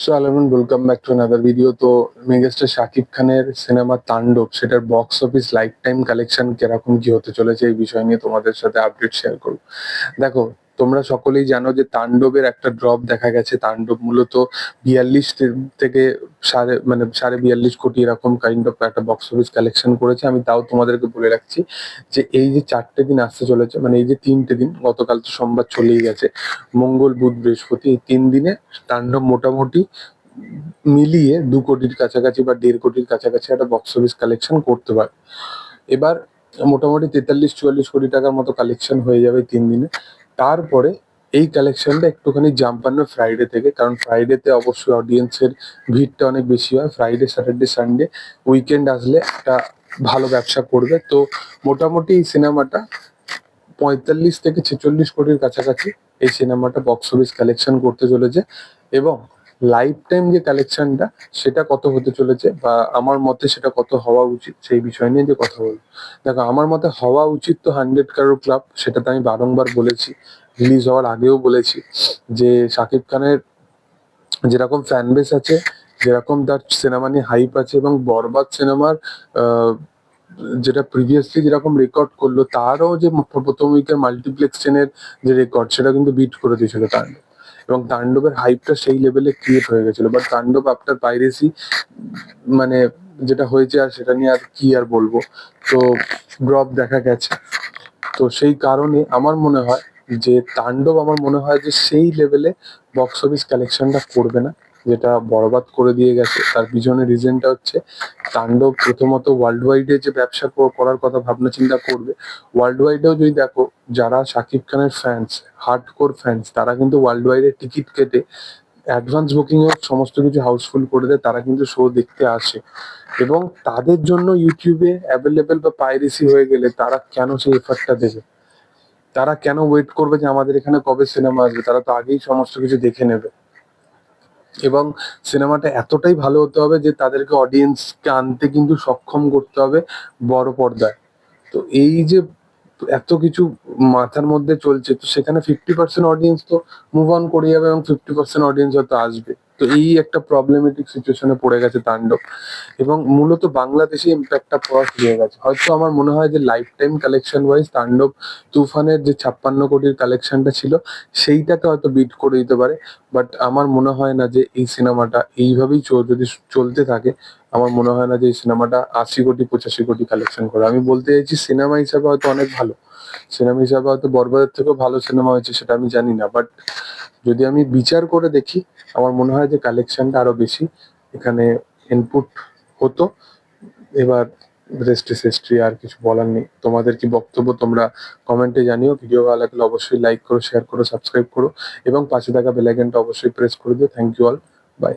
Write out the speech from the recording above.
So আলমন welcome back to another video তো megastar Shakib খানের সিনেমা তাণ্ডব, সেটার box office lifetime collection কীরকম কি হতে চলেছে এই বিষয় নিয়ে তোমাদের সাথে আপডেট শেয়ার করব। দেখো তোমরা সকলেই জানো যে তাণ্ডবের একটা ড্রপ দেখা গেছে। তাণ্ডব মূলত বিয়াল্লিশ থেকে সাড়ে মানে সাড়ে বিয়াল্লিশ কোটি এরকম কাইন্ড অফ একটা বক্স অফিস কালেকশন করেছে। আমি তাও তোমাদেরকে বলে রাখছি যে এই যে চারটে দিন আসতে চলেছে মানে এই যে তিনটে দিন, গতকাল তো সোমবার চলেই গেছে, মঙ্গল, বুধ, বৃহস্পতি, এই তিন দিনে তাণ্ডব মোটামুটি মিলিয়ে দু কোটির কাছাকাছি বা দেড় কোটির কাছাকাছি একটা বক্স অফিস কালেকশন করতে পারে। এবার মোটামুটি তেতাল্লিশ, চুয়াল্লিশ কোটি টাকার মতো কালেকশন হয়ে যাবে তিন দিনে। তারপরে এই কালেকশনটা একটুখানি জাম্প আনবে ফ্রাইডে থেকে, কারণ ফ্রাইডেতে অবশ্যই অডিয়েন্সের ভিড়টা অনেক বেশি হয়। ফ্রাইডে স্যাটারডে সানডে উইকেন্ড আসলে একটা ভালো ব্যবসা করবে। তো মোটামুটি এই সিনেমাটা পঁয়তাল্লিশ থেকে ছেচল্লিশ কোটির কাছাকাছি এই সিনেমাটা বক্স অফিস কালেকশন করতে চলেছে। এবং লাইফ টাইম যে কালেকশনটা সেটা কত হতে চলেছে বা আমার মতে সেটা কত হওয়া উচিত, সেই বিষয় নিয়ে যে কথা বলব। দেখো, আমার মতে হওয়া উচিত তো হান্ড্রেড কারোর ক্লাব সেটা তো আমি বারংবার বলেছি রিলিজ হওয়ার আগেও বলেছি, যে শাকিব খানের যেরকম ফ্যান বেস আছে, যেরকম তার সিনেমা নিয়ে হাইপ আছে এবং বরবাদ সিনেমার যেটা প্রিভিয়াসলি যেরকম রেকর্ড করল, তারও যে প্রথম উইকের মাল্টিপ্লেক্স চেনের যে রেকর্ড সেটা কিন্তু বিট করে দিয়েছিল তাণ্ডব এবং তাণ্ডবের হাইপটা সেই লেভেলে ক্রিয়েট হয়ে গেছিল। বাট তাণ্ডব আফটার পাইরেসি মানে যেটা হয়েছে আর সেটা নিয়ে আর কি আর বলব? তো ড্রপ দেখা গেছে। তো সেই কারণে আমার মনে হয় যে তাণ্ডব আমার মনে হয় যে সেই লেভেলে বক্স অফিস কালেকশনটা করবে না। যেটা বরবাদ করে দিয়ে গেছে, তার পিছনে রিজনটা হচ্ছে তাণ্ডব প্রথমত ওয়ার্ল্ড ওয়াইডে যে ব্যবসা করার কথা ভাবনা চিন্তা করবে। ওয়ার্ল্ড ওয়াইডেও যদি দেখো, যারা শাকিব খানের ফ্যান্স হার্ড কোর ফ্যান্স তারা কিন্তু ওয়ার্ল্ড ওয়াইডে টিকিট কেটে অ্যাডভান্স বুকিং এর সমস্ত কিছু হাউসফুল করে দেয়, তারা কিন্তু শো দেখতে আসে। এবং তাদের জন্য ইউটিউবে অ্যাভেলেবেল বা পাইরেসি হয়ে গেলে তারা কেন সেই এফার্টটা দেবে? তারা কেন ওয়েট করবে যে আমাদের এখানে কবে সিনেমা আসবে? তারা তো আগেই সমস্ত কিছু দেখে নেবে। এবং সিনেমাটা এতটাই ভালো হতে হবে যে তাদেরকে অডিয়েন্সকে আনতে কিন্তু সক্ষম করতে হবে বড় পর্দায়। তো এই যে এত কিছু মাথার মধ্যে চলছে, তো সেখানে ফিফটি পার্সেন্ট অডিয়েন্স তো মুভ অন করে যাবে এবং ফিফটি পার্সেন্ট অডিয়েন্স হয়তো আসবে। তো এই একটা প্রবলেমেটিক সিচুয়েশনে পড়ে গেছে তাণ্ডব। এবং মূলত বাংলাদেশে ইম্প্যাক্টটা পড়া শুরু হয়ে গেছে। হয়তো আমার মনে হয় যে লাইফ টাইম কালেকশন ওয়াইজ তাণ্ডব তুফানের যে ছাপ্পান্ন কোটির কালেকশনটা ছিল, সেইটাকে হয়তো বিট করে দিতে পারে। বাট আমার মনে হয় না যে এই সিনেমাটা এইভাবেই যদি চলতে থাকে, আমার মনে হয় না যে এই সিনেমাটা আশি কোটি, পঁচাশি কোটি কালেকশন করে। আমি বলতে চাইছি সিনেমা হিসাবে হয়তো অনেক ভালো। সিনেমা হিসাবে হয়তো বরবাদের থেকেও ভালো সিনেমা হয়েছে, সেটা আমি জানি না। বাট যদি আমি বিচার করে দেখি, আমার মনে হয় যে কালেকশনটা আরও বেশি এখানে ইনপুট হতো। এবার রেস্ট হিস্ট্রি আর কিছু বলার নেই। তোমাদের কি বক্তব্য তোমরা কমেন্টে জানিও। ভিডিও ভালো লাগলে অবশ্যই লাইক করো শেয়ার করো সাবস্ক্রাইব করো। এবং পাশে থাকা বেলাইকনটা অবশ্যই প্রেস করে দিও। Thank you all by